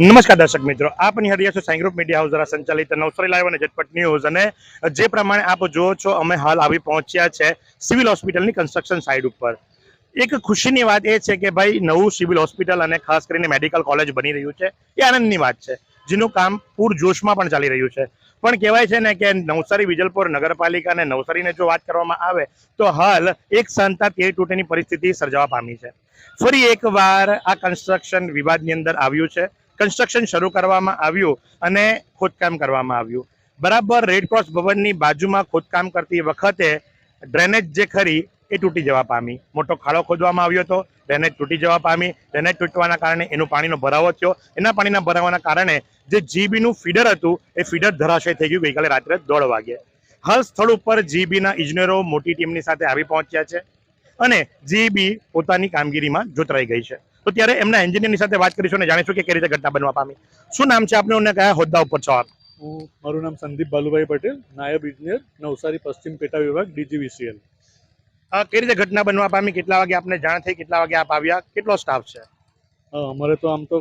નમસ્કાર દર્શક મિત્રો, આપ નિહાળી રહ્યા છો સાઈ ગ્રુપ મીડિયા હાઉસ દ્વારા સંચાલિત નવસારી લાઈવ અને ઝટપટ ન્યૂઝ. અને જે પ્રમાણે આપ જુઓ છો, અમે હાલ આવી પહોંચ્યા છે સિવિલ હોસ્પિટલની કન્સ્ટ્રક્શન સાઇડ ઉપર. એક ખુશીની વાત એ છે કે ભાઈ, નવું સિવિલ હોસ્પિટલ અને ખાસ કરીને મેડિકલ કોલેજ બની રહ્યું છે. એ આનંદની વાત છે. જેનું કામ પૂરજોશમાં પણ ચાલી રહ્યું છે. પણ કહેવાય છે ને કે નવસારી, વિજલપુર નગરપાલિકા અને નવસારીને જો વાત કરવામાં આવે, તો હાલ એક સંતા તેર તૂટેની પરિસ્થિતિ સર્જાવા પામી છે. ફરી એકવાર આ કન્સ્ટ્રક્શન વિવાદની અંદર આવ્યું છે. કન્સ્ટ્રક્શન શરૂ કરવામાં આવ્યું અને ખોદકામ કરવામાં આવ્યું. બરાબર રેડક્રોસ ભવનની બાજુમાં ખોદકામ કરતી વખતે ડ્રેનેજ જે ખરી એ તૂટી જવા પામી. મોટો ખાડો ખોદવામાં આવ્યો હતો ડ્રેનેજ તૂટી જવા પામી. ડ્રેનેજ તૂટવાના કારણે એનું પાણીનો ભરાવો થયો. એના પાણીના ભરાવાના કારણે જે જીબીનું ફીડર હતું, એ ફીડર ધરાશય થઈ ગયું. ગઈકાલે રાત્રે દોઢ વાગે. હાલ સ્થળ ઉપર જીબીના ઇજનેરો મોટી ટીમની સાથે આવી પહોંચ્યા છે અને જીબી પોતાની કામગીરીમાં જોતરાઈ ગઈ છે. તો ત્યારે એમના એન્જિનિયરની સાથે વાત કરીશું અને જાણીશું કે કઈ રીતે ઘટના બનવા પામી. શું નામ છે આપનું અને કયા હોદ્દા ઉપર છો આપ? હું મારું નામ સંદીપ બાલુભાઈ પટેલ નાયબ ઇજનેર નવસારી પશ્ચિમ પેટા વિભાગ ડીજીવીસીએલ કઈ રીતે ઘટના બનવા પામી? કેટલા વાગે આપને જાણ થઈ? કેટલા વાગે આપ આવ્યા? કેટલો સ્ટાફ છે? અમારે તો આમ તો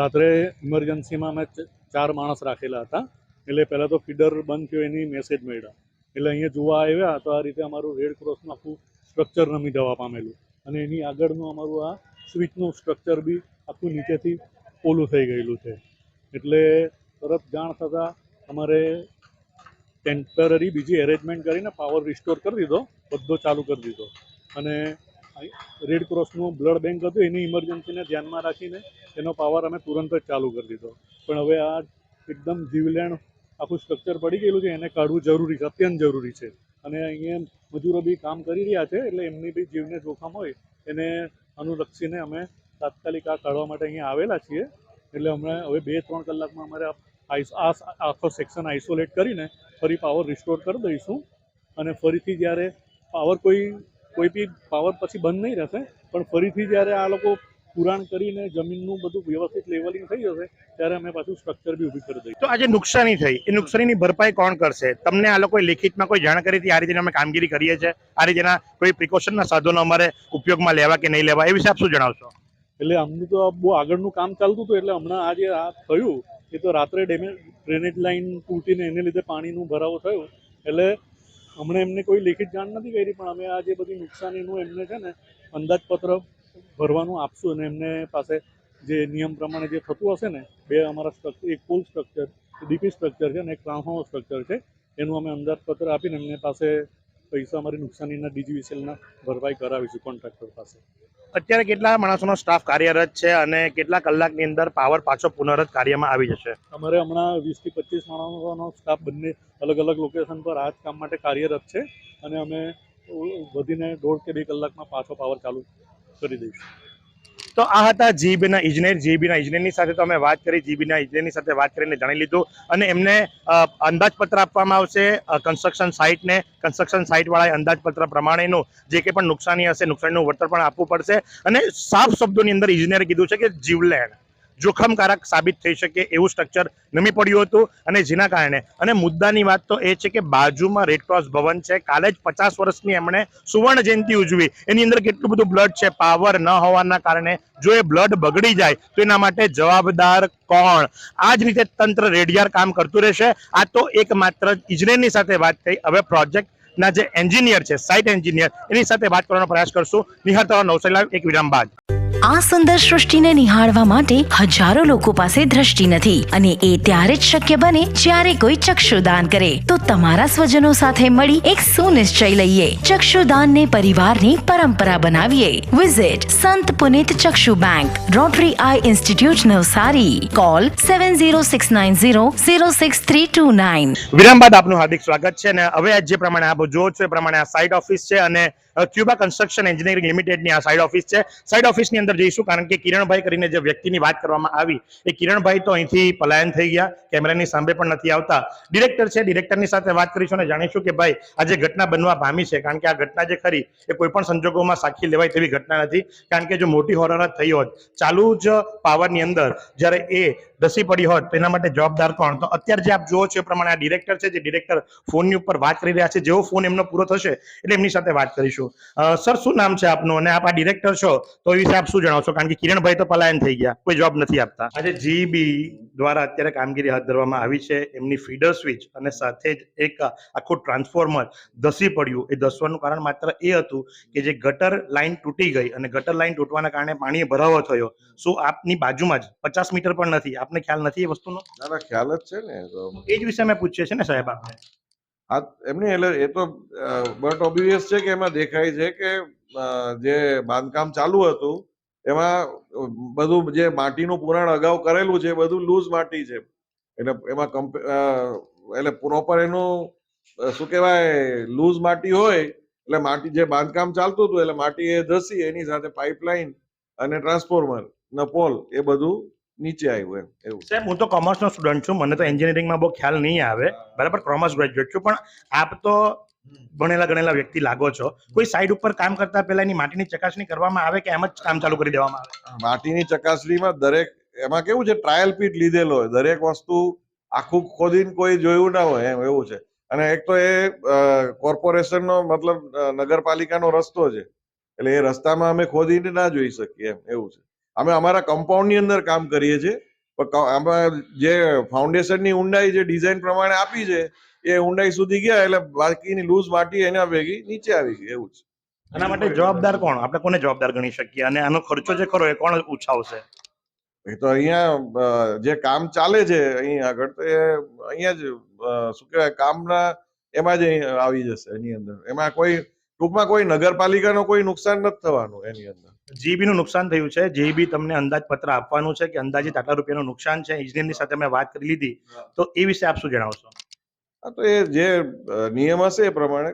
રાત્રે ઇમરજન્સીમાં અમે ચાર માણસ રાખેલા હતા. એટલે પહેલાં તો ફીડર બંધ થયો એની મેસેજ મળ્યા. એટલે અહીંયા જોવા આવ્યા તો આ રીતે અમારું રેડ ક્રોસનું આખું સ્ટ્રક્ચર નમી જવા પામેલું. અને એની આગળનું અમારું આ સ્વિચનું સ્ટ્રક્ચર બી આખું નીચેથી પોલું થઈ ગયેલું છે. એટલે તરત જાણ થતાં અમારે ટેમ્પરરી બીજી એરેન્જમેન્ટ કરીને પાવર રિસ્ટોર કરી દીધો, બધો ચાલુ કરી દીધો. અને રેડ ક્રોસનું બ્લડ બેંક હતું, એની ઇમરજન્સીને ધ્યાનમાં રાખીને એનો પાવર અમે તુરંત જ ચાલુ કરી દીધો. પણ હવે આ એકદમ જીવલેણ આખું સ્ટ્રક્ચર પડી ગયેલું છે, એને કાઢવું જરૂરી છે, અત્યંત જરૂરી છે. અને અહીંયા મજૂરો બી કામ કરી રહ્યા છે, એટલે એમની બી જીવને જોખમ હોય, એને અનુલક્ષીને અમે તાત્કાલિક આ કાઢવા માટે અહીંયા આવેલા છીએ. એટલે હમણાં હવે બે ત્રણ કલાકમાં અમારે આ આખો સેક્શન આઇસોલેટ કરીને ફરી પાવર રિસ્ટોર કરી દઈશું. અને ફરીથી જ્યારે પાવર કોઈ કોઈ બી પાવર પછી બંધ નહીં રહેશે, પણ ફરીથી જ્યારે આ લોકો પુરાણ કરીને જમીનનું બધું વ્યવસ્થિત લેવલિંગ થઈ જશે ત્યારે અમે પાછું સ્ટ્રક્ચર બી ઊભી કરી દઈએ તો આજે નુકસાની થઈ. એ નુકસાનીની ભરપાઈ કોણ કરશે? તમને આ લોકોએ લેખિતમાં કોઈ જાણ કરી હતી? આ રીતે અમે કામગીરી કરીએ છીએ? આ રીતેના કોઈ પ્રિકોશનના સાધનો અમારે ઉપયોગમાં લેવા કે નહીં લેવા? એ વિશે આપ શું જણાવશો? એટલે અમનું તો બહુ આગળનું કામ ચાલતું હતું એટલે હમણાં આજે આ થયું એ તો રાત્રે ડેમેજ ડ્રેનેજ લાઇન તૂટીને એને લીધે પાણીનું ભરાવો થયો. એટલે હમણાં એમને કોઈ લેખિત જાણ નથી કરી પણ અમે આ જે બધી નુકસાનીનું એમને છે ને અંદાજપત્ર ભરવાનું આપશું અને એમને પાસે જે નિયમ પ્રમાણે જે થતું હશે ને બે અમારા સ્ટ્રક્ચર એક પુલ સ્ટ્રક્ચર ડીપી સ્ટ્રક્ચર છે અને એક ટ્રાન્સફોર્મર સ્ટ્રક્ચર છે. એનું અમે અંદાજપત્ર આપીને એમને પાસે પૈસા અમારી નુકસાનીના ડીજીવીસીએલના ભરપાઈ કરાવીશું કોન્ટ્રાક્ટર પાસે. અત્યારે કેટલા માણસોનો સ્ટાફ કાર્યરત છે અને કેટલા કલાકની અંદર પાવર પાછો પુનરત કાર્યમાં આવી જશે? અમારે હમણાં વીસથી પચીસ માણસોનો સ્ટાફ બંને અલગ અલગ લોકેશન પર આ જ કામ માટે કાર્યરત છે અને અમે વધીને દોઢ કે બે કલાકમાં પાછો પાવર ચાલુ કરી દઈશું. તો આ હતા જીબીના ઇજનેર, જીબીના ઇજનેરની સાથે તો અમે વાત કરી, જીબીના ઇજનેરની સાથે વાત કરીને જાણી લીધું અને એમને અંદાજપત્ર આપવામાં આવશે કન્સ્ટ્રક્શન સાઇટને કન્સ્ટ્રક્શન સાઇટવાળાએ અંદાજપત્ર પ્રમાણેનું જે કંઈ પણ નુકસાની હશે, નુકસાનીનું વળતર પણ આપવું પડશે અને સાફ શબ્દોની અંદર ઇજનેરે કીધું છે કે જીવલેણ. જોખમકારક સાબિત થઈ શકે એવું સ્ટ્રક્ચર નમી પડ્યું હતું અને જેના કારણે. અને મુદ્દાની વાત તો એ છે કે બાજુમાં રેડક્રોસ ભવન છે. કાલે જ પચાસ વર્ષની એમણે સુવર્ણ જયંતિ ઉજવી. એની અંદર કેટલું બધું બ્લડ છે? પાવર ન હોવાના કારણે જો એ બ્લડ બગડી જાય, તો એના માટે જવાબદાર કોણ? આ જ રીતે તંત્ર રેડિયાર કામ કરતું રહેશે. આ તો એક માત્ર ઇજનેરની સાથે વાત થઈ. હવે પ્રોજેક્ટ ના જે એન્જિનિયર છે સાઇટ એન્જિનિયર એની સાથે વાત કરવાનો પ્રયાસ કરશું. નિહાર તળાવ નવસારી લાઈવ એક વિરામ બાદ. આ સુંદર સૃષ્ટિને નિહાળવા માટે હજારો લોકો પાસે દ્રષ્ટિ નથી અને એ ત્યારે જ શક્ય બને જ્યારે કોઈ ચક્ષુદાન કરે. તો તમારા સ્વજનો સાથે મળી એક સુનિશ્ચય લઈએ. ચક્ષુદાનને પરિવારની પરંપરા બનાવીએ. Visit Sant Punit Chakshu bank rotary eye institute Navsari. Call seven zero six nine zero zero six three two nine વિરામ બાદ આપનું હાર્દિક સ્વાગત છે અને હવે જે પ્રમાણે આપ જો છો એ પ્રમાણે આ સાઇટ ઓફિસ છે અને ક્યુબા કન્સ્ટ્રક્શન એન્જિનિયરિંગ લિમિટેડની આ સાઇડ ઓફિસ છે. સાઇડ ઓફિસની અંદર જઈશું કારણ કે કિરણભાઈ કરીને જે વ્યક્તિની વાત કરવામાં આવી, એ કિરણભાઈ તો અહીંથી પલાયન થઈ ગયા, કેમેરાની સામે પણ નથી આવતા. ડિરેક્ટર છે ડિરેક્ટરની સાથે વાત કરીશું અને જાણીશું કે ભાઈ, આ જે ઘટના બનવા પામી છે, કારણ કે આ ઘટના જે ખરી, એ કોઈ પણ સંજોગોમાં સાખી લેવાય તેવી ઘટના નથી. કારણ કે જો મોટી હોરર થઈ હોત, ચાલુ જ પાવરની અંદર જ્યારે એ ધસી પડી હોત તેના માટે જવાબદાર કોણ? તો અત્યારે જે આપ જુઓ છો એ પ્રમાણે આ ડિરેક્ટર છે, જે ડિરેક્ટર ફોનની ઉપર વાત કરી રહ્યા છે, જેવો ફોન એમનો પૂરો થશે, એટલે એમની સાથે વાત કરીશું. છું. સર શું નામ છે આપનું? અને આપ આ ડિરેક્ટર છો તો એ વિશે આપ શું જણાવશો? કારણ કે કિરણભાઈ તો પલાયન થઈ ગયા કોઈ જોબ નથી આપતા. આજે જીબી દ્વારા અત્યારે કામગીરી હાથ ધરવામાં આવી છે. એમની ફીડર સ્વિચ અને સાથે જ એક આખું ટ્રાન્સફોર્મર ધસી પડ્યું. એ ધસવાનું કારણ માત્ર એ હતું કે જે ગટર લાઈન તૂટી ગઈ અને ગટર લાઈન તૂટવાના કારણે પાણી ભરાવો થયો. શું આપની બાજુમાં જ પચાસ મીટર પણ નથી? આપને ખ્યાલ નથી એ વસ્તુનો? ના ના ખ્યાલ જ છે ને. એ એ જ વિશે મેં પૂછ્યું છે ને સાહેબ આપને. આ એમની એટલે એ તો બટ ઓબ્વિયસ છે કે એમાં દેખાય છે કે જે બાંધકામ ચાલુ હતું, એમાં બધું જે માટીનું પુરાણ અગાઉ કરેલું છે બધું લૂઝ માટી છે. એટલે એમાં કમ્પે- એટલે પ્રોપર એનું શું કહેવાય, લૂઝ માટી હોય, એટલે માટી જે બાંધકામ ચાલતું હતું, એટલે માટી એ ધસી, એની સાથે પાઇપલાઇન અને ટ્રાન્સફોર્મર ને પોલ એ બધું નીચે આવ્યું એમ એવું. સાહેબ હું તો કોમર્સનો સ્ટુડન્ટ છું મને તો એન્જિનિયરિંગમાં બહુ ખ્યાલ નહીં આવે. બરાબર કોમર્સ ગ્રેજ્યુએટ છું પણ આપ તો ભણેલા ગણેલા વ્યક્તિ લાગો છો. કોઈ સાઈડ ઉપર કામ કરતા પહેલા એની માટીની ચકાસણી કરવામાં આવે કે એમ જ કામ ચાલુ કરી દેવામાં આવે? માટીની ચકાસણીમાં દરેક એમાં કેવું છે ટ્રાયલ પીટ લીધેલો હોય દરેક વસ્તુ આખું ખોદીને કોઈ જોયું ના હોય એમ એવું છે. અને એક તો એ કોર્પોરેશનનો મતલબ નગરપાલિકાનો રસ્તો છે. એટલે એ રસ્તામાં અમે ખોદીને ના જોઈ શકીએ એમ એવું છે. અમે અમારા કમ્પાઉન્ડની અંદર કામ કરીએ છીએ. પણ આમાં જે ફાઉન્ડેશનની ઊંડાઈ જે ડિઝાઇન પ્રમાણે આપી છે એ ઊંડાઈ સુધી ગયા એટલે બાકીની લૂઝ માટી એના ભેગી નીચે આવી ગઈ એવું છે. આના માટે જવાબદાર કોણ? આપણે કોને જવાબદાર ગણી શકીએ? અને આનો ખર્ચો જે ખરો એ કોણ ઉછાવશે? એ તો અહીંયા જે કામ ચાલે છે અહીં આગળ તો એ અહીંયા જ શું કહેવાય કામના એમાં જ આવી જશે એની અંદર. એમાં કોઈ ટૂંકમાં કોઈ નગરપાલિકાનો કોઈ નુકસાન નથી થવાનું એની અંદર. જીબી નું નુકસાન થયું છે. જીબી તમને અંદાજપત્ર આપવાનું છે કે અંદાજિત આટલા રૂપિયાનું નુકસાન છે. ઇજનેરની સાથે મેં વાત કરી લીધી. તો એ વિશે આપ શું જણાવશો? તો એ જે નિયમ હશે એ પ્રમાણે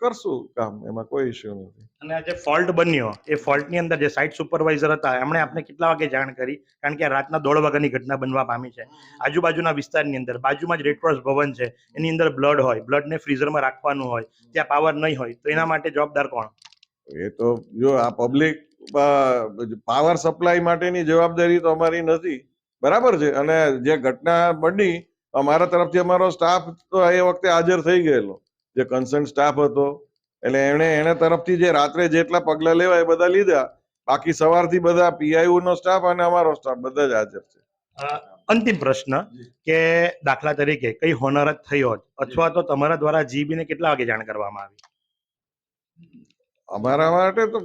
કરશું કામ. એમાં કોઈ ઇશ્યુ નથી. અને આ જે ફોલ્ટ બન્યો એ ફોલ્ટની અંદર જે સાઇટ સુપરવાઇઝર હતા એમણે આપને કેટલા વાગે જાણ કરી? કારણ કે રાતના દોઢ વાગ્યાની ઘટના બનવા પામી છે. આજુબાજુના વિસ્તારની અંદર બાજુમાં જ રેડક્રોસ ભવન છે. એની અંદર બ્લડ હોય. બ્લડને ફ્રીઝરમાં રાખવાનું હોય. ત્યાં પાવર નહીં હોય. તો એના માટે જવાબદાર કોણ? એ તો જો આ પબ્લિક પાવર સપ્લાય માટેની જવાબદારી તો અમારી નથી. બરાબર છે? અને જે ઘટના બની અમારા તરફથી અમારો સ્ટાફ તો એ વખતે હાજર થઈ ગયેલો. જે કન્સર્ન સ્ટાફ હતો. એટલે એણે એના તરફથી જે રાત્રે જેટલા પગલાં લેવા એ બધા લીધા. બાકી સવારથી બધા પીઆઈયુ નો સ્ટાફ અને અમારો સ્ટાફ બધા જ હાજર છે. અંતિમ પ્રશ્ન કે દાખલા તરીકે કઈ હોનરત થઈ હોત અથવા તો તમારા દ્વારા જીબીને કેટલા વાગે જાણ કરવામાં આવી? અમારા માટે તો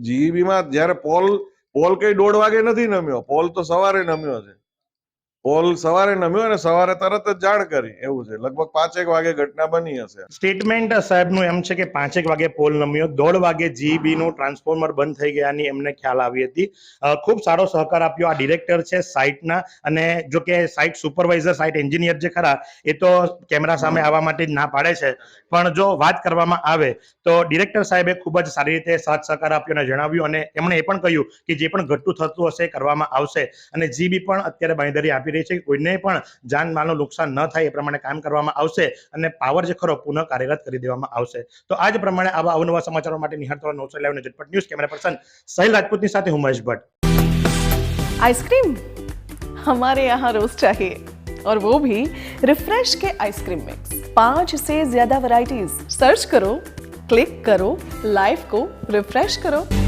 જીઈબીમાં જ્યારે પોલ પોલ કઈ દોઢ વાગે નથી નમ્યો, પોલ તો સવારે નમ્યો છે. પોલ સવારે નમ્યો અને સવારે તરત જ જાણ કરી. એવું છે. લગભગ પાંચેક વાગે ઘટના બની હશે. સ્ટેટમેન્ટ સાહેબનું એમ છે કે પાંચેક વાગે પોલ નમ્યો. દોઢ વાગે જીબી નું ટ્રાન્સફોર્મર બંધ થઈ ગયાની એમને ખ્યાલ આવી હતી. ખૂબ સારો સહકાર આપ્યો. આ ડિરેક્ટર છે સાઇટના અને જો કે સાઇટ સુપરવાઇઝર સાઇટ એન્જિનિયર જે ખરા એ તો કેમેરા સામે આવવા માટે જ ના પાડે છે. પણ જો વાત કરવામાં આવે તો ડિરેક્ટર સાહેબે ખૂબ જ સારી રીતે સાથ સહકાર આપ્યો અને જણાવ્યું અને એમણે એ પણ કહ્યું કે જે પણ ઘટતું થતું હશે કરવામાં આવશે. અને જીબી પણ અત્યારે બાંયધરી આપી રહી છે કે કોઈને પણ જાનમાલનું નુકસાન ન થાય એ પ્રમાણે કામ કરવામાં આવશે અને પાવર જે ખરો પુનઃ કાર્યરત કરી દેવામાં આવશે તો આ જ પ્રમાણે આવા અવનવા સમાચારો માટે નિહાળતો નવસો લાઈવ ઝટપટ ન્યૂઝ કેમેરા પર્સન સહિલ રાજપૂતની સાથે હું મહેશ ભટ્ટ आइसक्रीम हमारे यहाँ रोज चाहिए और वो भी रिफ्रेश के आइसक्रीम मिक्स पांच से ज्यादा वैरायटीज सर्च करो क्लिक करो लाइफ को रिफ्रेश करो